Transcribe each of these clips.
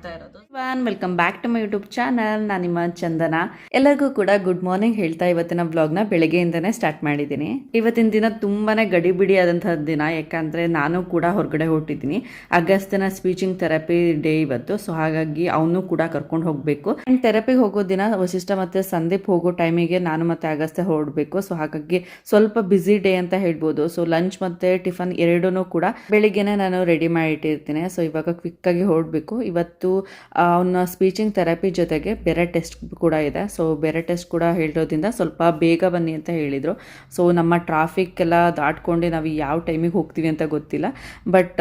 对的都是 welcome back to my YouTube channel ನಾನು ನಿಮ್ಮ ಚಂದನ. ಎಲ್ಲರಿಗೂ ಕೂಡ ಗುಡ್ ಮಾರ್ನಿಂಗ್ ಹೇಳ್ತಾ ಇವತ್ತಿನ ಬ್ಲಾಗ್ನ ಬೆಳಗ್ಗೆಯಿಂದನೇ ಸ್ಟಾರ್ಟ್ ಮಾಡಿದ್ದೀನಿ. ಇವತ್ತಿನ ದಿನ ತುಂಬಾನೇ ಗಡಿಬಿಡಿ ಆದಂತಹ ದಿನ, ಯಾಕಂದ್ರೆ ನಾನು ಕೂಡ ಹೊರಗಡೆ ಹೊರಟಿದ್ದೀನಿ. ಅಗಸ್ತಿನ ಸ್ಪೀಚಿಂಗ್ ಥೆರಪಿ ಡೇ ಇವತ್ತು ಸೊ ಹಾಗಾಗಿ ಅವನು ಕೂಡ ಕರ್ಕೊಂಡು ಹೋಗಬೇಕು. ಆ್ಯಂಡ್ ಥೆರಪಿಗೆ ಹೋಗೋ ದಿನ ವಶಿಷ್ಠ ಮತ್ತೆ ಸಂದೀಪ್ ಹೋಗೋ ಟೈಮಿಗೆ ನಾನು ಮತ್ತೆ ಅಗಸ್ತ್ಯ ಹೊರಡಬೇಕು. ಸೊ ಹಾಗಾಗಿ ಸ್ವಲ್ಪ ಬ್ಯುಸಿ ಡೇ ಅಂತ ಹೇಳ್ಬೋದು. ಸೊ ಲಂಚ್ ಮತ್ತೆ ಟಿಫನ್ ಎರಡೂ ಕೂಡ ಬೆಳಿಗ್ಗೆನೆ ನಾನು ರೆಡಿ ಮಾಡಿ ಇಟ್ಟಿರ್ತೀನಿ ಸೊ ಇವಾಗ ಕ್ವಿಕ್ ಆಗಿ ಹೊರಡಬೇಕು. ಇವತ್ತು ಅವನ ಸ್ಪೀಚಿಂಗ್ ಥೆರಪಿ ಜೊತೆಗೆ ಬೇರೆ ಟೆಸ್ಟ್ ಕೂಡ ಇದೆ. ಸೊ ಬೇರೆ ಟೆಸ್ಟ್ ಕೂಡ ಹೇಳಿರೋದ್ರಿಂದ ಸ್ವಲ್ಪ ಬೇಗ ಬನ್ನಿ ಅಂತ ಹೇಳಿದರು. ಸೊ ನಮ್ಮ ಟ್ರಾಫಿಕ್ ಎಲ್ಲ ದಾಟ್ಕೊಂಡು ನಾವು ಯಾವ ಟೈಮಿಗೆ ಹೋಗ್ತೀವಿ ಅಂತ ಗೊತ್ತಿಲ್ಲ. ಬಟ್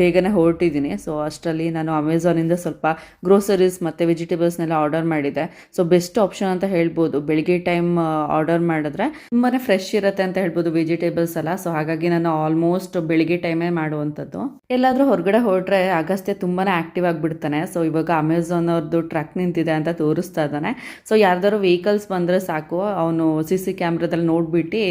ಬೇಗನೆ ಹೊರಟಿದ್ದೀನಿ. ಸೊ ಅಷ್ಟರಲ್ಲಿ ನಾನು ಅಮೆಝಾನಿಂದ ಸ್ವಲ್ಪ ಗ್ರೋಸರೀಸ್ ಮತ್ತು ವೆಜಿಟೇಬಲ್ಸ್ನೆಲ್ಲ ಆರ್ಡರ್ ಮಾಡಿದ್ದೆ ಸೊ ಬೆಸ್ಟ್ ಆಪ್ಷನ್ ಅಂತ ಹೇಳ್ಬೋದು. ಬೆಳಿಗ್ಗೆ ಟೈಮ್ ಆರ್ಡರ್ ಮಾಡಿದ್ರೆ ತುಂಬಾ ಫ್ರೆಶ್ ಇರುತ್ತೆ ಅಂತ ಹೇಳ್ಬೋದು ವೆಜಿಟೇಬಲ್ಸ್ ಎಲ್ಲ. ಸೊ ಹಾಗಾಗಿ ನಾನು ಆಲ್ಮೋಸ್ಟ್ ಬೆಳಿಗ್ಗೆ ಟೈಮೇ ಮಾಡುವಂಥದ್ದು. ಎಲ್ಲಾದರೂ ಹೊರಗಡೆ ಹೊರಟ್ರೆ ಅಗಸ್ತ್ಯ ತುಂಬಾ ಆ್ಯಕ್ಟಿವ್ ಆಗಿಬಿಡ್ತಾನೆ. ಸೊ ಇವಾಗ ಅಮೆಝಾನ್ ಅವ್ರದ್ದು ಟ್ರಕ್ ನಿಂತಿದೆ ಅಂತ ತೋರಿಸ್ತಾ ಇದ್ದಾನೆ. ಸೊ ಯಾರ್ದಾರು ವೆಹಿಕಲ್ಸ್ ಬಂದರೆ ಸಾಕು, ಅವನು ಸಿ ಸಿ ಕ್ಯಾಮ್ರಾದಲ್ಲಿ ನೋಡಿಬಿಟ್ಟು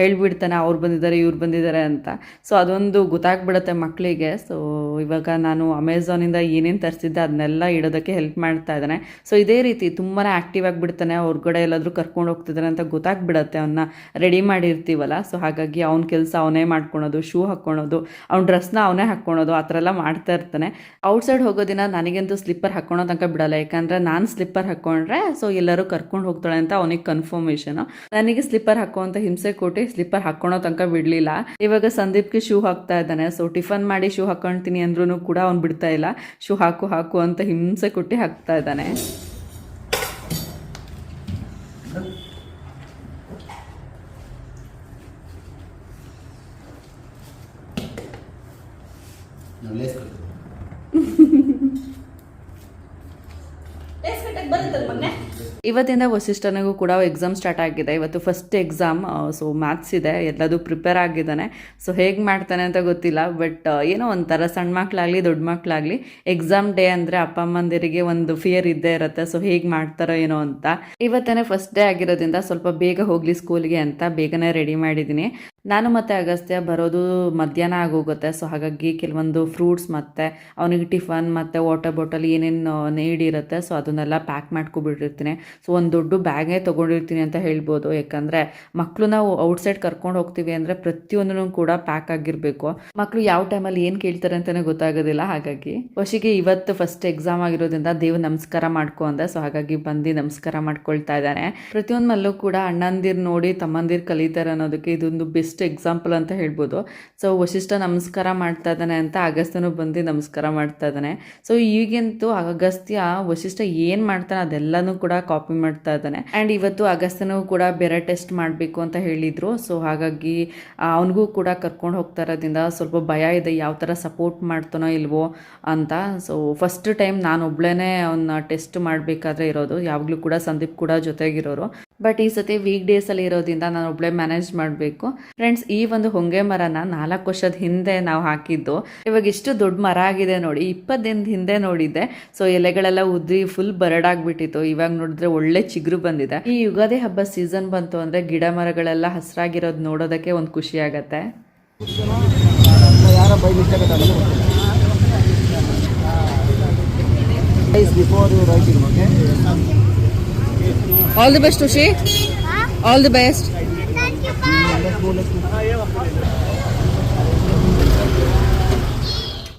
ಹೇಳಿಬಿಡ್ತಾನೆ, ಅವ್ರು ಬಂದಿದ್ದಾರೆ, ಇವ್ರು ಬಂದಿದ್ದಾರೆ ಅಂತ. ಸೊ ಅದೊಂದು ಗೊತ್ತಾಗ್ಬಿಡುತ್ತೆ ಮಕ್ಕಳಿಗೆ ಸೊ ಇವಾಗ ನಾನು ಅಮೆಝಾನಿಂದ ಏನೇನು ತರಿಸಿದ್ದೆ ಅದನ್ನೆಲ್ಲ ಇಡೋದಕ್ಕೆ ಹೆಲ್ಪ್ ಮಾಡ್ತಾ ಇದ್ದಾನೆ. ಸೊ ಇದೇ ರೀತಿ ತುಂಬಾ ಆ್ಯಕ್ಟಿವ್ ಆಗಿಬಿಡ್ತಾನೆ ಹೊರ್ಗಡೆ ಎಲ್ಲಾದರೂ ಕರ್ಕೊಂಡು ಹೋಗ್ತಿದ್ದಾನೆ ಅಂತ ಗೊತ್ತಾಗ್ಬಿಡತ್ತೆ ಅವನ್ನ ರೆಡಿ ಮಾಡಿರ್ತೀವಲ್ಲ ಸೊ ಹಾಗಾಗಿ ಅವ್ನ ಕೆಲಸ ಅವನೇ ಮಾಡ್ಕೊಳೋದು ಶೂ ಹಾಕ್ಕೊಳೋದು ಅವ್ನ ಡ್ರೆಸ್ನ ಅವನೇ ಹಾಕ್ಕೊಳೋದು ಆ ಥರ ಎಲ್ಲ ಮಾಡ್ತಾ ಇರ್ತಾನೆ. ಔಟ್ಸೈಡ್ ಹೋಗೋ ದಿನ ನನಗಂತೂ ಸ್ಲಿಪ್ಪರ್ ಹಾಕ್ಕೊಳೋ ತನಕ ಬಿಡಲ್ಲ. ಯಾಕಂದರೆ ನಾನು ಸ್ಲಿಪ್ಪರ್ ಹಾಕ್ಕೊಂಡ್ರೆ ಸೊ ಎಲ್ಲರೂ ಕರ್ಕೊಂಡು ಹೋಗ್ತಾಳೆ ಅಂತ ಅವನಿಗೆ ಕನ್ಫರ್ಮೇಷನು ನನಗೆ ಸ್ಲಿಪ್ಪರ್ ಹಾಕುವಂತ ಹಿಂಸೆ ಕೊಟ್ಟು ಸ್ಲಿಪ್ಪರ್ ಹಾಕ್ಕೊಳೋ ತನಕ ಬಿಡಲಿಲ್ಲ. ಇವಾಗ ಸಂದೀಪ್ಗೆ ಶೂ ಹಾಕ್ತಾ ಇದ್ದಾನೆ. ಸೊ ಟಿಫನ್ ಮಾಡಿ ಶೂ ಹಾಕ್ಕೊಳ್ತೀನಿ ಅಂದ್ರೂ ಕೂಡ ಅವ್ನು ಬಿಡ್ತಾ ಇಲ್ಲ. ಶೂ ಹಾಕು ಹಾಕು ಅಂತ ಹಿಂಸೆ ಕೊಟ್ಟು ಹಾಕ್ತಾ ಇದ್ದಾನೆ. ನಾವು ಲೇಸ್ ಕಟ್ತೀವಿ ಇವತ್ತಿಂದ ವಸಿಷ್ಠನಿಗೂ ಕೂಡ ಎಕ್ಸಾಮ್ ಸ್ಟಾರ್ಟ್ ಆಗಿದೆ. ಇವತ್ತು ಫಸ್ಟ್ ಎಕ್ಸಾಮ್ ಸೊ ಮ್ಯಾಥ್ಸ್ ಇದೆ. ಎಲ್ಲದೂ ಪ್ರಿಪೇರ್ ಆಗಿದ್ದಾನೆ. ಸೊ ಹೇಗೆ ಮಾಡ್ತಾನೆ ಅಂತ ಗೊತ್ತಿಲ್ಲ. ಬಟ್ ಏನೋ ಒಂಥರ ಸಣ್ಣ ಮಕ್ಕಳಾಗಲಿ ದೊಡ್ಡ ಮಕ್ಕಳಾಗಲಿ ಎಕ್ಸಾಮ್ ಡೇ ಅಂದರೆ ಅಪ್ಪ ಅಮ್ಮಂದಿರಿಗೆ ಒಂದು ಫಿಯರ್ ಇದ್ದೇ ಇರುತ್ತೆ. ಸೊ ಹೇಗೆ ಮಾಡ್ತಾರೋ ಏನೋ ಅಂತ. ಇವತ್ತೇ ಫಸ್ಟ್ ಡೇ ಆಗಿರೋದ್ರಿಂದ ಸ್ವಲ್ಪ ಬೇಗ ಹೋಗಲಿ ಸ್ಕೂಲ್ಗೆ ಅಂತ ಬೇಗನೆ ರೆಡಿ ಮಾಡಿದ್ದೀನಿ. ನಾನು ಮತ್ತೆ ಅಗಸ್ತ್ಯ ಬರೋದು ಮಧ್ಯಾಹ್ನ ಆಗೋಗುತ್ತೆ. ಸೊ ಹಾಗಾಗಿ ಕೆಲವೊಂದು ಫ್ರೂಟ್ಸ್ ಮತ್ತು, ಅವನಿಗೆ ಟಿಫನ್ ಮತ್ತು ವಾಟರ್ ಬಾಟಲ್ ಏನೇನು ನೀಡಿರುತ್ತೆ ಸೊ ಅದನ್ನೆಲ್ಲ ಪ್ಯಾಕ್ ಮಾಡ್ಕೊಬಿಟ್ಟಿರ್ತೀನಿ. ಸೊ ಒಂದು ದೊಡ್ಡ ಬ್ಯಾಗೇ ತೊಗೊಂಡಿರ್ತೀನಿ ಅಂತ ಹೇಳ್ಬೋದು. ಯಾಕಂದರೆ ಮಕ್ಕಳು ನಾವು ಔಟ್ಸೈಡ್ ಕರ್ಕೊಂಡು ಹೋಗ್ತೀವಿ ಅಂದರೆ ಪ್ರತಿಯೊಂದೂ ಕೂಡ ಪ್ಯಾಕ್ ಆಗಿರಬೇಕು. ಮಕ್ಕಳು ಯಾವ ಟೈಮಲ್ಲಿ ಏನು ಕೇಳ್ತಾರೆ ಅಂತಲೇ ಗೊತ್ತಾಗೋದಿಲ್ಲ. ಹಾಗಾಗಿ ವಶಿಗೆ ಇವತ್ತು ಫಸ್ಟ್ ಎಕ್ಸಾಮ್ ಆಗಿರೋದ್ರಿಂದ ದೇವ್ ನಮಸ್ಕಾರ ಮಾಡ್ಕೊ ಅಂದೆ. ಸೊ ಹಾಗಾಗಿ ಬಂದು ನಮಸ್ಕಾರ ಮಾಡ್ಕೊಳ್ತಾ ಇದ್ದಾನೆ. ಪ್ರತಿಯೊಂದು ಮಲ್ಲೂ ಕೂಡ ಅಣ್ಣಂದಿರು ನೋಡಿ ತಮ್ಮಂದಿರು ಕಲಿತಾರೆ ಅನ್ನೋದಕ್ಕೆ ಇದೊಂದು ಬೆಸ್ಟ್ ಎಕ್ಸಾಂಪಲ್ ಅಂತ ಹೇಳ್ಬೋದು. ಸೊ ವಶಿಷ್ಠ ನಮಸ್ಕಾರ ಮಾಡ್ತಾ ಇದ್ದಾನೆ ಅಂತ ಅಗಸ್ತ್ಯನು ಬಂದು ನಮಸ್ಕಾರ ಮಾಡ್ತಾ ಇದ್ದಾನೆ. ಸೊ ಈಗಂತೂ ಅಗಸ್ತ್ಯ ವಶಿಷ್ಠ ಏನು ಮಾಡ್ತಾನೆ ಅದೆಲ್ಲನೂ ಕೂಡ ಕಾಪಿ ಮಾಡ್ತಾ ಇದ್ದಾನೆ. ಆ್ಯಂಡ್ ಇವತ್ತು ಅಗಸ್ತನೂ ಕೂಡ ಬೇರೆ ಟೆಸ್ಟ್ ಮಾಡಬೇಕು ಅಂತ ಹೇಳಿದ್ರು. ಸೊ ಹಾಗಾಗಿ ಅವನಿಗೂ ಕೂಡ ಕರ್ಕೊಂಡು ಹೋಗ್ತಾ ಇರೋದ್ರಿಂದ ಸ್ವಲ್ಪ ಭಯ ಇದೆ. ಯಾವ ಥರ ಸಪೋರ್ಟ್ ಮಾಡ್ತಾನೋ ಇಲ್ವೋ ಅಂತ. ಸೊ ಫಸ್ಟ್ ಟೈಮ್ ನಾನು ಒಬ್ಳೇ ಅವನ್ನ ಟೆಸ್ಟ್ ಮಾಡಬೇಕಾದ್ರೆ ಇರೋದು. ಯಾವಾಗಲೂ ಕೂಡ ಸಂದೀಪ್ ಕೂಡ ಜೊತೆಗಿರೋರು. ಬಟ್ ಈ ಸತಿ ವೀಕ್ ಡೇಸಲ್ಲಿ ಇರೋದ್ರಿಂದ ನಾನು ಒಬ್ಳೆ ಮ್ಯಾನೇಜ್ ಮಾಡಬೇಕು. ಫ್ರೆಂಡ್ಸ್ ಈ ಒಂದು ಹೊಂಗೆ ಮರನ ನಾಲ್ಕು ವರ್ಷದ ಹಿಂದೆ ನಾವು ಹಾಕಿದ್ದು. ಇವಾಗ ಇಷ್ಟು ದೊಡ್ಡ ಮರ ಆಗಿದೆ ನೋಡಿ ಇಪ್ಪತ್ತು ದಿನದ ಹಿಂದೆ ನೋಡಿದ್ದೆ. ಸೊ ಎಲೆಗಳೆಲ್ಲ ಉದ್ರಿ ಫುಲ್ ಬರಡಾಗ್ಬಿಟ್ಟಿತ್ತು ಇವಾಗ ನೋಡಿದ್ರೆ ಒಳ್ಳೆ ಚಿಗುರು ಬಂದಿದೆ. ಈ ಯುಗಾದಿ ಹಬ್ಬ ಸೀಸನ್ ಬಂತು ಅಂದ್ರೆ ಗಿಡ ಮರಗಳೆಲ್ಲ ಹಸಿರಾಗಿರೋದು ನೋಡೋದಕ್ಕೆ ಒಂದು ಖುಷಿ ಆಗತ್ತೆ. ಆಲ್ ದಿ ಬೆಸ್ಟ್ ಖುಷಿ all the best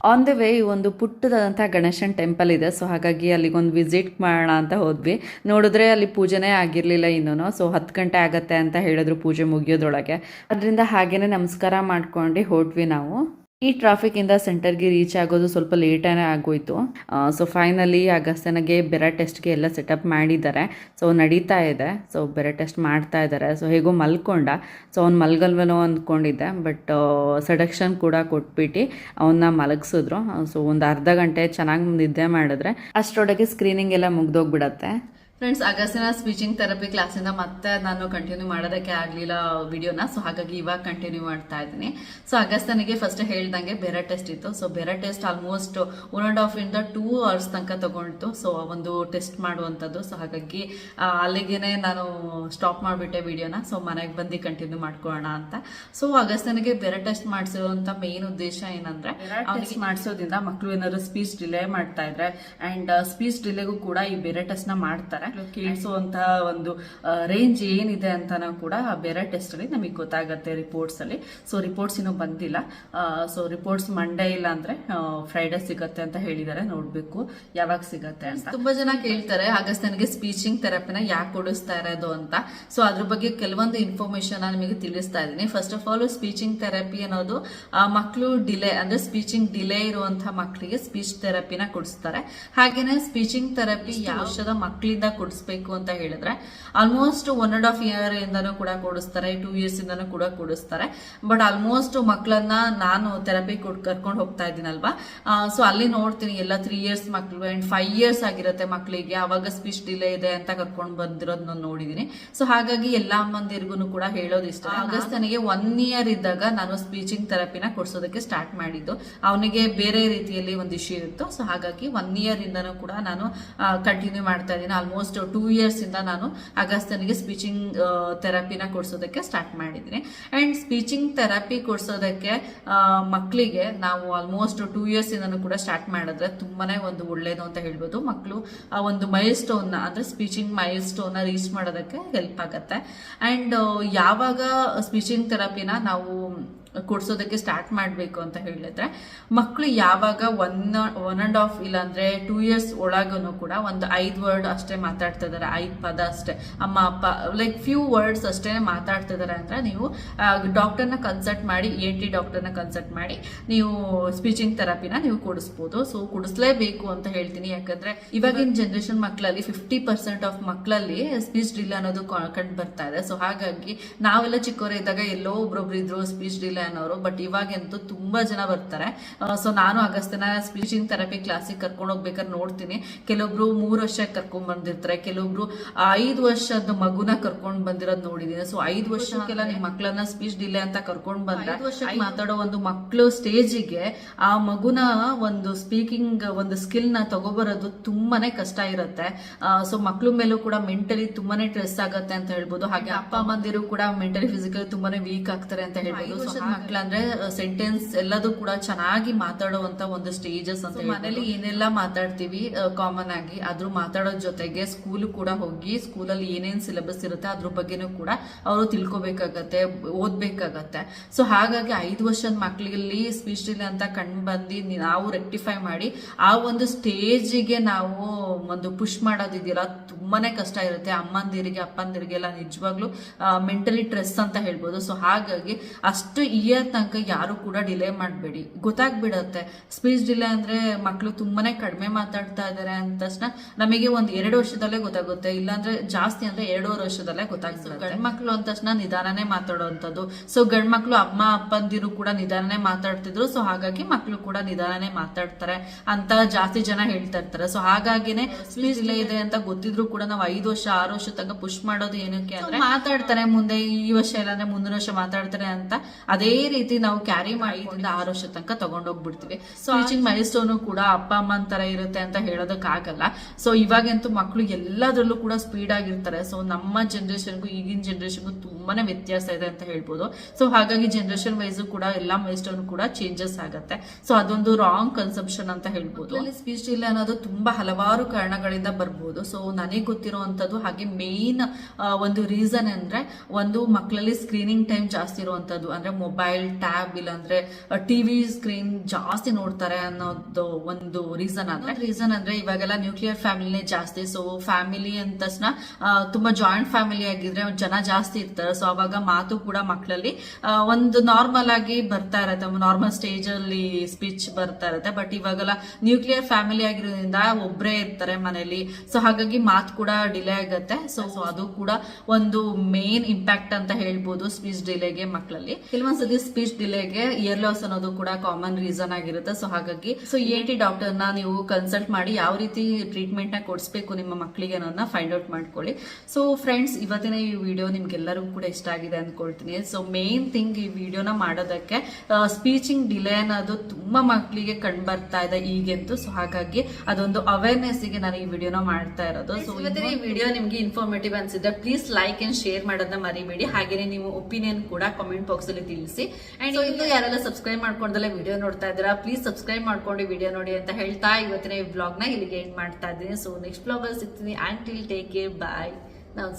on the way ಒಂದು ಪುಟ್ಟದಂಥ ಗಣೇಶನ್ ಟೆಂಪಲ್ ಇದೆ. ಸೊ ಹಾಗಾಗಿ ಅಲ್ಲಿಗೊಂದು ವಿಸಿಟ್ ಮಾಡೋಣ ಅಂತ ಹೋದ್ವಿ. ನೋಡಿದ್ರೆ ಅಲ್ಲಿ ಪೂಜೆನೇ ಆಗಿರಲಿಲ್ಲ ಇನ್ನೂ ಸೊ ಹತ್ತು ಗಂಟೆ ಆಗತ್ತೆ ಅಂತ ಹೇಳಿದ್ರು ಪೂಜೆ ಮುಗಿಯೋದ್ರೊಳಗೆ. ಅದರಿಂದ ಹಾಗೇನೆ ನಮಸ್ಕಾರ ಮಾಡ್ಕೊಂಡು ಹೋದ್ವಿ ನಾವು. ಈ ಟ್ರಾಫಿಕ್ಕಿಂದ ಸೆಂಟರ್ಗೆ ರೀಚ್ ಆಗೋದು ಸ್ವಲ್ಪ ಲೇಟಾನೇ ಆಗೋಯ್ತು. ಸೊ ಫೈನಲಿ ಆಗಸ್ತನಗೆ ಬೆರ ಟೆಸ್ಟ್ಗೆ ಎಲ್ಲ ಸೆಟಪ್ ಮಾಡಿದ್ದಾರೆ. ಸೊ ನಡೀತಾ ಇದೆ. ಸೊ ಬೆರ ಟೆಸ್ಟ್ ಮಾಡ್ತಾ ಇದ್ದಾರೆ. ಸೊ ಹೇಗೋ ಮಲ್ಕೊಂಡ. ಸೊ ಅವ್ನು ಮಲ್ಗಲ್ವೇನೋ ಅಂದ್ಕೊಂಡಿದ್ದೆ ಬಟ್ ಸಡಕ್ಷನ್ ಕೂಡ ಕೊಟ್ಬಿಟ್ಟು ಅವನ್ನ ಮಲಗಿಸಿದ್ರು. ಸೊ ಒಂದು ಅರ್ಧ ಗಂಟೆ ಚೆನ್ನಾಗಿ ನಿದ್ದೆ ಮಾಡಿದ್ರೆ ಅಷ್ಟರೊಳಗೆ ಸ್ಕ್ರೀನಿಂಗ್ ಎಲ್ಲ ಮುಗ್ದೋಗ್ಬಿಡತ್ತೆ. ಫ್ರೆಂಡ್ಸ್ ಅಗಸ್ಟಿನ ಸ್ಪೀಚಿಂಗ್ ಥೆರಪಿ ಕ್ಲಾಸಿಂದ ಮತ್ತೆ ನಾನು ಕಂಟಿನ್ಯೂ ಮಾಡೋದಕ್ಕೆ ಆಗಲಿಲ್ಲ ವಿಡಿಯೋನ ಸೊ ಹಾಗಾಗಿ ಇವಾಗ ಕಂಟಿನ್ಯೂ ಮಾಡ್ತಾ ಇದ್ದೀನಿ. ಸೊ ಅಗಸ್ತನಿಗೆ ಫಸ್ಟ್ ಹೇಳ್ದಂಗೆ ಬೇರೆ ಟೆಸ್ಟ್ ಇತ್ತು. ಸೊ ಬೇರೆ test almost one and half ಇಂದ ಟೂ ಅವರ್ಸ್ ತನಕ ತೊಗೊಳ್ತು ಸೊ ಒಂದು ಟೆಸ್ಟ್ ಮಾಡುವಂಥದ್ದು. ಸೊ ಹಾಗಾಗಿ ಅಲ್ಲಿಗೆ ಅಲ್ಲಿಗೇನೆ ನಾನು ಸ್ಟಾಪ್ ಮಾಡಿಬಿಟ್ಟೆ ವಿಡಿಯೋನ ಸೊ ಮನೆಗೆ ಬಂದು ಕಂಟಿನ್ಯೂ ಮಾಡ್ಕೊಳ್ಳೋಣ ಅಂತ. ಸೊ ಅಗಸ್ತನಿಗೆ ಬೇರೆ ಟೆಸ್ಟ್ ಮಾಡಿಸಿರುವಂಥ ಮೇನ್ ಉದ್ದೇಶ ಏನಂದ್ರೆ ಟೆಸ್ಟ್ ಮಾಡಿಸೋದ್ರಿಂದ ಮಕ್ಕಳು ಏನಾದ್ರು ಸ್ಪೀಚ್ ಡಿಲೇ ಮಾಡ್ತಾ ಇದ್ರೆ ಅಂಡ್ ಸ್ಪೀಚ್ ಡಿಲೇಗೂ ಕೂಡ ಈ ಬೇರೆ ಟೆಸ್ಟ್ನ ನ ಮಾಡ್ತಾರೆ ಕೇಳಿಸುವಂತ ಒಂದು ರೇಂಜ್ ಏನಿದೆ ಅಂತ ಕೂಡ ಬೇರೆ ಟೆಸ್ಟ್ ಅಲ್ಲಿ ನಮಗೆ ಗೊತ್ತಾಗತ್ತೆ ರಿಪೋರ್ಟ್ಸ್ ಅಲ್ಲಿ. ಸೊ ರಿಪೋರ್ಟ್ಸ್ ಇನ್ನೂ ಬಂದಿಲ್ಲ. ಸೊ ರಿಪೋರ್ಟ್ಸ್ ಮಂಡೇ ಇಲ್ಲ ಅಂದ್ರೆ ಫ್ರೈಡೇ ಸಿಗತ್ತೆ ಅಂತ ಹೇಳಿದ್ದಾರೆ ನೋಡ್ಬೇಕು ಯಾವಾಗ ಸಿಗತ್ತೆ ಅಂತ. ತುಂಬಾ ಜನ ಕೇಳ್ತಾರೆ ಆಗಸ್ಟ್ ನನಗೆ ಸ್ಪೀಚಿಂಗ್ ಥೆರಪಿನ ಯಾಕೆ ಕೊಡಿಸ್ತಾ ಇರೋದು ಅಂತ. ಸೊ ಅದ್ರ ಬಗ್ಗೆ ಕೆಲವೊಂದು ಇನ್ಫಾರ್ಮೇಶನ್ ನಿಮಗೆ ತಿಳಿಸ್ತಾ ಇದ್ದೀನಿ. First of all speeching therapy ಅನ್ನೋದು ಮಕ್ಕಳು ಡಿಲೇ ಅಂದ್ರೆ ಸ್ಪೀಚಿಂಗ್ ಡಿಲೇ ಇರುವಂತಹ ಮಕ್ಕಳಿಗೆ ಸ್ಪೀಚ್ ಥೆರಪಿನ ಕೊಡಿಸ್ತಾರೆ. ಹಾಗೇನೆ ಸ್ಪೀಚಿಂಗ್ ಥೆರಪಿ ಯಾವ ವರ್ಷದ ಮಕ್ಕಳಿಂದ ಕೊಡಿಸ್ಬೇಕು ಅಂತ ಹೇಳಿದ್ರೆ almost one and half year ಇಂದನೂ ಕೂಡ ಕೊಡಿಸ್ತಾರೆ ಟೂ ಇಯರ್ಸ್ ಇಂದನೂ ಕೂಡ ಕೊಡಿಸ್ತಾರೆ. ಬಟ್ ಆಲ್ಮೋಸ್ಟ್ ಮಕ್ಕಳನ್ನ ನಾನು ಥೆರಪಿ ಕೊಡ್ ಕರ್ಕೊಂಡು ಹೋಗ್ತಾ ಇದ್ದೀನಲ್ವಾ? ಸೊ ಅಲ್ಲಿ ನೋಡ್ತೀನಿ ಎಲ್ಲ ತ್ರೀ ಇಯರ್ಸ್ ಮಕ್ಕಳು ಅಂಡ್ ಫೈವ್ ಇಯರ್ಸ್ ಆಗಿರುತ್ತೆ ಮಕ್ಕಳಿಗೆ ಅವಾಗ ಸ್ಪೀಚ್ ಡಿಲೇ ಇದೆ ಅಂತ ಕರ್ಕೊಂಡು ಬಂದಿರೋದು ನಾನು ನೋಡಿದೀನಿ. ಸೊ ಹಾಗಾಗಿ ಎಲ್ಲಾ ಮಂದಿರ್ಗು ಕೂಡ ಹೇಳೋದು ಇಷ್ಟ. ಆಗಸ್ಟ್ ನನಗೆ ಒನ್ ಇಯರ್ ಇದ್ದಾಗ ನಾನು ಸ್ಪೀಚಿಂಗ್ ಥೆರಪಿನ ಕೊಡ್ಸೋದಕ್ಕೆ ಸ್ಟಾರ್ಟ್ ಮಾಡಿದ್ದು. ಅವನಿಗೆ ಬೇರೆ ರೀತಿಯಲ್ಲಿ ಒಂದು ಇಶ್ಯೂ ಇತ್ತು. ಸೊ ಹಾಗಾಗಿ ಒನ್ ಇಯರ್ ಇಂದನೂ ಕೂಡ ನಾನು ಕಂಟಿನ್ಯೂ ಮಾಡ್ತಾ ಇದ್ದೀನಿ. ಆಲ್ಮೋಸ್ಟ್ ಟೂ ಇಯರ್ಸ್ ಇಂದ ನಾನು ಅಗಸ್ತನಿಗೆ ಸ್ಪೀಚಿಂಗ್ ಥೆರಪಿನ ಕೊಡಿಸೋದಕ್ಕೆ ಸ್ಟಾರ್ಟ್ ಮಾಡಿದ್ದೀನಿ. ಆ್ಯಂಡ್ ಸ್ಪೀಚಿಂಗ್ ಥೆರಪಿ ಕೊಡಿಸೋದಕ್ಕೆ ಮಕ್ಕಳಿಗೆ ನಾವು ಆಲ್ಮೋಸ್ಟ್ ಟೂ ಇಯರ್ಸ್ ಇಂದನೂ ಕೂಡ ಸ್ಟಾರ್ಟ್ ಮಾಡಿದ್ರೆ ತುಂಬಾ ಒಂದು ಒಳ್ಳೆಯದು ಅಂತ ಹೇಳ್ಬೋದು. ಮಕ್ಕಳು ಆ ಒಂದು ಮೈಲ್ ಸ್ಟೋನ್ನ ಅಂದರೆ ಸ್ಪೀಚಿಂಗ್ ಮೈಲ್ ಸ್ಟೋನ್ನ ರೀಚ್ ಮಾಡೋದಕ್ಕೆ ಹೆಲ್ಪ್ ಆಗುತ್ತೆ. ಆ್ಯಂಡ್ ಯಾವಾಗ ಸ್ಪೀಚಿಂಗ್ ಥೆರಪಿನ ನಾವು ಕೊಡ್ಸೋದಕ್ಕೆ ಸ್ಟಾರ್ಟ್ ಮಾಡಬೇಕು ಅಂತ ಹೇಳಿದ್ರೆ ಮಕ್ಕಳು ಯಾವಾಗ ಒನ್ ಒನ್ ಆ್ಯಂಡ್ ಆಫ್ ಇಲ್ಲಾಂದ್ರೆ ಟೂ ಇಯರ್ಸ್ ಒಳಗೂ ಕೂಡ ಒಂದು ಐದು ವರ್ಡ್ ಅಷ್ಟೇ ಮಾತಾಡ್ತಾ ಇದಾರೆ. ಐದು ಪದ ಅಷ್ಟೇ. ಅಮ್ಮ, ಅಪ್ಪ ಲೈಕ್ ಫ್ಯೂ ವರ್ಡ್ಸ್ ಅಷ್ಟೇ ಮಾತಾಡ್ತಾ ಇದಾರೆ ಅಂದ್ರೆ ನೀವು ಡಾಕ್ಟರ್ನ ಕನ್ಸಲ್ಟ್ ಮಾಡಿ ಎ ಟಿ ಡಾಕ್ಟರ್ನ ಕನ್ಸಲ್ಟ್ ಮಾಡಿ, ನೀವು ಸ್ಪೀಚಿಂಗ್ ಥೆರಪಿನ ನೀವು ಕೊಡಿಸ್ಬೋದು. ಸೊ ಕೊಡಿಸ್ಲೇಬೇಕು ಅಂತ ಹೇಳ್ತೀನಿ. ಯಾಕಂದ್ರೆ ಇವಾಗಿನ ಜನರೇಷನ್ ಮಕ್ಕಳಲ್ಲಿ ಫಿಫ್ಟಿ ಪರ್ಸೆಂಟ್ ಆಫ್ ಮಕ್ಕಳಲ್ಲಿ ಸ್ಪೀಚ್ ಡ್ರಿಲ್ ಅನ್ನೋದು ಕಂಡು ಬರ್ತಾ ಇದೆ. ಸೊ ಹಾಗಾಗಿ ನಾವೆಲ್ಲ ಚಿಕ್ಕವರೇ ಇದ್ದಾಗ ಎಲ್ಲೋ ಒಬ್ರೊಬ್ರು ಇದ್ರು ಸ್ಪೀಚ್ ಡಿಲೇ ಅನ್ನೋರು ಬಟ್ ಇವಾಗಂತೂ ತುಂಬಾ ಜನ ಬರ್ತಾರೆ. ಸೊ ನಾನು ಅಗಸ್ತನ ಸ್ಪೀಚಿಂಗ್ ಥೆರಪಿ ಕ್ಲಾಸಿಗೆ ಕರ್ಕೊಂಡು ಹೋಗ್ಬೇಕಾದ್ರೆ ನೋಡ್ತೀನಿ. ಕೆಲವೊಬ್ರು ಮೂರು ವರ್ಷ ಕರ್ಕೊಂಡ್ ಬಂದಿರ್ತಾರೆ ಕೆಲವೊಬ್ರು ಐದು ವರ್ಷದ ಮಗುನ ಕರ್ಕೊಂಡ್ ಬಂದಿರೋದು ನೋಡಿದೀನಿ. ಸೊ ಐದು ವರ್ಷಕ್ಕೆಲ್ಲ ನಿಮ್ ಮಕ್ಕಳನ್ನ ಸ್ಪೀಚ್ ಡಿಲೇ ಅಂತ ಕರ್ಕೊಂಡ್ ಬಂದ್ರೆ ವರ್ಷಕ್ಕೆ ಮಾತಾಡೋ ಒಂದು ಮಕ್ಕಳು ಸ್ಟೇಜಿಗೆ ಆ ಮಗುನ ಒಂದು ಸ್ಪೀಕಿಂಗ್ ಒಂದು ಸ್ಕಿಲ್ನ ತಗೋಬರೋದು ತುಂಬಾನೇ ಕಷ್ಟ ಇರುತ್ತೆ. ಸೊ ಮಕ್ಳ ಮೇಲೂ ಕೂಡ ಮೆಂಟಲಿ ತುಂಬಾನೇ ಸ್ಟ್ರೆಸ್ ಆಗುತ್ತೆ ಅಂತ ಹೇಳ್ಬೋದು. ಹಾಗೆ ಅಪ್ಪ ಅಮ್ಮಂದಿರು ಕೂಡ ಮೆಂಟಲಿ ಫಿಸಿಕಲಿ ತುಂಬಾನೇ ವೀಕ್ ಆಗ್ತಾರೆ ಅಂತ ಹೇಳ್ಬೋದು. ಸೊ ಮಕ್ಳಂದ್ರೆ ಸೆಂಟೆನ್ಸ್ ಎಲ್ಲದೂ ಕೂಡ ಚೆನ್ನಾಗಿ ಮಾತಾಡುವಂತ ಒಂದು ಸ್ಟೇಜಸ್ ಅಂತ ಮನೇಲಿ ಏನೆಲ್ಲ ಮಾತಾಡ್ತೀವಿ ಕಾಮನ್ ಆಗಿ ಅದ್ರ ಮಾತಾಡೋ ಜೊತೆಗೆ ಸ್ಕೂಲ್ ಕೂಡ ಹೋಗಿ ಸ್ಕೂಲಲ್ಲಿ ಏನೇನ್ ಸಿಲೆಬಸ್ ಇರುತ್ತೆ ಅದ್ರ ಬಗ್ಗೆನೂ ಕೂಡ ಅವರು ತಿಳ್ಕೊಬೇಕಾಗತ್ತೆ ಓದ್ಬೇಕಾಗತ್ತೆ. ಸೊ ಹಾಗಾಗಿ ಐದು ವರ್ಷದ ಮಕ್ಳಿಗೆ ಸ್ಪೀಚ್ ಡಿಲೇ ಅಂತ ಕಂಡು ಬಂದು ನಾವು ರೆಕ್ಟಿಫೈ ಮಾಡಿ ಆ ಒಂದು ಸ್ಟೇಜಿಗೆ ನಾವು ಒಂದು ಪುಷ್ ಮಾಡೋದಿದೆಯಲ್ಲ ತುಂಬಾನೇ ಕಷ್ಟ ಇರುತ್ತೆ. ಅಮ್ಮಂದಿರಿಗೆ ಅಪ್ಪಂದಿರಿಗೆಲ್ಲ ನಿಜವಾಗ್ಲೂ ಮೆಂಟಲಿ ಟ್ರೆಸ್ ಅಂತ ಹೇಳ್ಬೋದು. ಸೊ ಹಾಗಾಗಿ ಅಷ್ಟು ಇಯರ್ ತನಕ ಯಾರು ಕೂಡ ಡಿಲೇ ಮಾಡಬೇಡಿ. ಗೊತ್ತಾಗ್ಬಿಡತ್ತೆ. ಸ್ಪೀಚ್ ಡಿಲೇ ಅಂದ್ರೆ ಮಕ್ಕಳು ತುಂಬಾ ಕಡಿಮೆ ಮಾತಾಡ್ತಾ ಇದಾರೆ ಅಂತ ತಕ್ಷಣ ನಮಗೆ ಒಂದ್ ಎರಡು ವರ್ಷದಲ್ಲೇ ಗೊತ್ತಾಗುತ್ತೆ. ಇಲ್ಲಾಂದ್ರೆ ಜಾಸ್ತಿ ಅಂದ್ರೆ ಎರಡೂವರೆ ವರ್ಷದಲ್ಲೇ ಗೊತ್ತಾಗ್ತದೆ. ಗಂಡ್ ಮಕ್ಳು ಅಂದ ತಕ್ಷಣ ನಿಧಾನನೇ ಮಾತಾಡೋವಂಥದ್ದು ಸೊ ಗಂಡ್ ಮಕ್ಳು ಅಮ್ಮ ಅಪ್ಪಂದಿರು ಕೂಡ ನಿಧಾನನೇ ಮಾತಾಡ್ತಿದ್ರು. ಸೊ ಹಾಗಾಗಿ ಮಕ್ಳು ಕೂಡ ನಿಧಾನನೇ ಮಾತಾಡ್ತಾರೆ ಅಂತ ಜಾಸ್ತಿ ಜನ ಹೇಳ್ತಾ ಇರ್ತಾರೆ. ಸೊ ಹಾಗಾಗಿನೇ ಸ್ಪೀಚ್ ಡಿಲೇ ಇದೆ ಅಂತ ಗೊತ್ತಿದ್ರು ಕೂಡ ನಾವು ಐದು ವರ್ಷ ಆರು ವರ್ಷ ತನಕ ಪುಷ್ ಮಾಡೋದು ಏನಕ್ಕೆ ಅಂದ್ರೆ ಮಾತಾಡ್ತಾರೆ. ಮುಂದೆ ಈ ವರ್ಷ ಇಲ್ಲಾಂದ್ರೆ ಮುಂದಿನ ವರ್ಷ ಮಾತಾಡ್ತಾರೆ ಅಂತ ಅದೇ ರೀತಿ ನಾವು ಕ್ಯಾರಿ ಮಾಡಿ ಐದರಿಂದ ಆರು ವರ್ಷ ತನಕ ತಗೊಂಡೋಗ್ಬಿಡ್ತೀವಿ. ಸೊ ಟೀಚಿಂಗ್ ಮೈಲ್ಸ್ಟೋನು ಕೂಡ ಅಪ್ಪ ಅಮ್ಮನ ತರ ಇರುತ್ತೆ ಅಂತ ಹೇಳೋದಕ್ಕಾಗಲ್ಲ. ಸೊ ಇವಾಗಂತೂ ಮಕ್ಕಳು ಎಲ್ಲದರಲ್ಲೂ ಕೂಡ ಸ್ಪೀಡ್ ಆಗಿರ್ತಾರೆ. ಸೊ ನಮ್ಮ ಜನರೇಷನ್ಗೂ ಈಗಿನ ಜನರೇಷನ್ಗೂ ತುಂಬಾನೇ ವ್ಯತ್ಯಾಸ ಇದೆ ಅಂತ ಹೇಳ್ಬೋದು. ಸೊ ಹಾಗಾಗಿ ಜನರೇಷನ್ ವೈಸ್ ಕೂಡ ಎಲ್ಲ ಮೈಲ್ ಸ್ಟೋನ್ ಕೂಡ ಚೇಂಜಸ್ ಆಗುತ್ತೆ. ಸೊ ಅದೊಂದು ರಾಂಗ್ ಕನ್ಸೆಪ್ಷನ್ ಅಂತ ಹೇಳ್ಬೋದು. ಸ್ಪೀಚ್ ಇಲ್ಲ ಅನ್ನೋದು ತುಂಬಾ ಹಲವಾರು ಕಾರಣಗಳಿಂದ ಬರ್ಬೋದು. ಸೊ ನನಗೆ ಗೊತ್ತಿರುವಂತದ್ದು ಹಾಗೆ ಮೇನ್ ಒಂದು ರೀಸನ್ ಅಂದ್ರೆ ಒಂದು ಮಕ್ಕಳಲ್ಲಿ ಸ್ಕ್ರೀನಿಂಗ್ ಟೈಮ್ ಜಾಸ್ತಿ ಇರುವಂತದ್ದು ಅಂದ್ರೆ ಮೊಬೈಲ್ ಟ್ಯಾಬ್ ಇಲ್ಲಾಂದ್ರೆ ಟಿವಿ ಸ್ಕ್ರೀನ್ ಜಾಸ್ತಿ ನೋಡ್ತಾರೆ ಅನ್ನೋದು ಒಂದು ರೀಸನ್ ಅಂದ್ರೆ ರೀಸನ್ ಅಂದ್ರೆ ಇವಾಗೆಲ್ಲ ನ್ಯೂಕ್ಲಿಯರ್ ಫ್ಯಾಮಿಲಿನೇ ಜಾಸ್ತಿ ಸೊ ಫ್ಯಾಮಿಲಿ ಅಂದ ತಕ್ಷಣ ತುಂಬಾ ಜಾಯಿಂಟ್ ಫ್ಯಾಮಿಲಿ ಆಗಿದ್ರೆ ಜನ ಜಾಸ್ತಿ ಇರ್ತಾರೆ. ಸೊ ಅವಾಗ ಮಾತು ಕೂಡ ಮಕ್ಕಳಲ್ಲಿ ಒಂದು ನಾರ್ಮಲ್ ಆಗಿ ಬರ್ತಾ ಇರತ್ತೆ ನಾರ್ಮಲ್ ಸ್ಟೇಜ್ ಅಲ್ಲಿ ಸ್ಪೀಚ್ ಬರ್ತಾ ಇರತ್ತೆ. ಬಟ್ ಇವಾಗೆಲ್ಲ ನ್ಯೂಕ್ಲಿಯರ್ ಫ್ಯಾಮಿಲಿ ಆಗಿರೋದ್ರಿಂದ ಒಬ್ಬರೇ ಇರ್ತಾರೆ ಮನೇಲಿ. ಸೊ ಹಾಗಾಗಿ ಮಾತು ಕೂಡ ಡಿಲೇ ಆಗತ್ತೆ. ಸೊ ಅದು ಕೂಡ ಒಂದು ಮೇನ್ ಇಂಪ್ಯಾಕ್ಟ್ ಅಂತ ಹೇಳ್ಬೋದು ಸ್ಪೀಚ್ ಡಿಲೇಗೆ ಮಕ್ಕಳಲ್ಲಿ ಕೆಲವೊಂದು ಸ್ಪೀಚ್ ಡಿಲೇಗೆ ಇಯರ್ ಲಾಸ್ ಅನ್ನೋದು ಕೂಡ ಕಾಮನ್ ರೀಸನ್ ಆಗಿರುತ್ತೆ. ಸೊ ಹಾಗಾಗಿ ಸೊ ಎ ಟಿ ಡಾಕ್ಟರ್ನ ನೀವು ಕನ್ಸಲ್ಟ್ ಮಾಡಿ ಯಾವ ರೀತಿ ಟ್ರೀಟ್ಮೆಂಟ್ನ ಕೊಡಿಸ್ಬೇಕು ನಿಮ್ಮ ಮಕ್ಕಳಿಗೆ ಅನ್ನೋದನ್ನ ಫೈಂಡ್ ಔಟ್ ಮಾಡ್ಕೊಳ್ಳಿ. ಸೊ ಫ್ರೆಂಡ್ಸ್ ಇವತ್ತಿನ ಈ ವಿಡಿಯೋ ನಿಮ್ಗೆಲ್ಲರಿಗೂ ಕೂಡ ಇಷ್ಟ ಆಗಿದೆ ಅಂದ್ಕೊಳ್ತೀನಿ ಸೊ ಮೇನ್ ಥಿಂಗ್ ಈ ವಿಡಿಯೋನ ಮಾಡೋದಕ್ಕೆ ಸ್ಪೀಚಿಂಗ್ ಡಿಲೇ ಅನ್ನೋದು ತುಂಬಾ ಮಕ್ಕಳಿಗೆ ಕಂಡು ಬರ್ತಾ ಇದೆ ಈಗಂತೂ. ಸೊ ಹಾಗಾಗಿ ಅದೊಂದು ಅವೇರ್ನೆಸ್ಗೆ ನಾನು ಈ ವಿಡಿಯೋನ ಮಾಡ್ತಾ ಇರೋದು. ಸೊ ಇವತ್ತಿನ ಈ ವಿಡಿಯೋ ನಿಮ್ಗೆ ಇನ್ಫಾರ್ಮೇಟಿವ್ ಅನ್ಸಿದ್ರೆ ಪ್ಲೀಸ್ ಲೈಕ್ ಅಂಡ್ ಶೇರ್ ಮಾಡೋದನ್ನ ಮರಿಬೇಡಿ. ಹಾಗೆಯೇ ನೀವು ಒಪಿನಿಯನ್ ಕೂಡ ಕಾಮೆಂಟ್ ಬಾಕ್ಸ್ ಅಲ್ಲಿ ತಿಳಿಸಿ ಅಂಡ್ ಇನ್ನು ಯಾರೆಲ್ಲ ಸಬ್ಸ್ಕ್ರೈಬ್ ಮಾಡ್ಕೊಂಡಲ್ಲ ವಿಡಿಯೋ ನೋಡ್ತಾ ಇದ್ದೀರಾ ಪ್ಲೀಸ್ ಸಬ್ಸ್ಕ್ರೈಬ್ ಮಾಡ್ಕೊಂಡು ವಿಡಿಯೋ ನೋಡಿ ಅಂತ ಹೇಳ್ತಾ ಇವತ್ತಿನ ಈ ಬ್ಲಾಗ್ನ ಇಲ್ಲಿಗೆ ಎಂಡ್ ಮಾಡ್ತಾ ಇದ್ದೀನಿ. ಸೊ ನೆಕ್ಸ್ಟ್ ಬ್ಲಾಗ್ ಅಲ್ಲಿ ಸಿಗ್ತೀನಿ. And till take care bye ನಾವು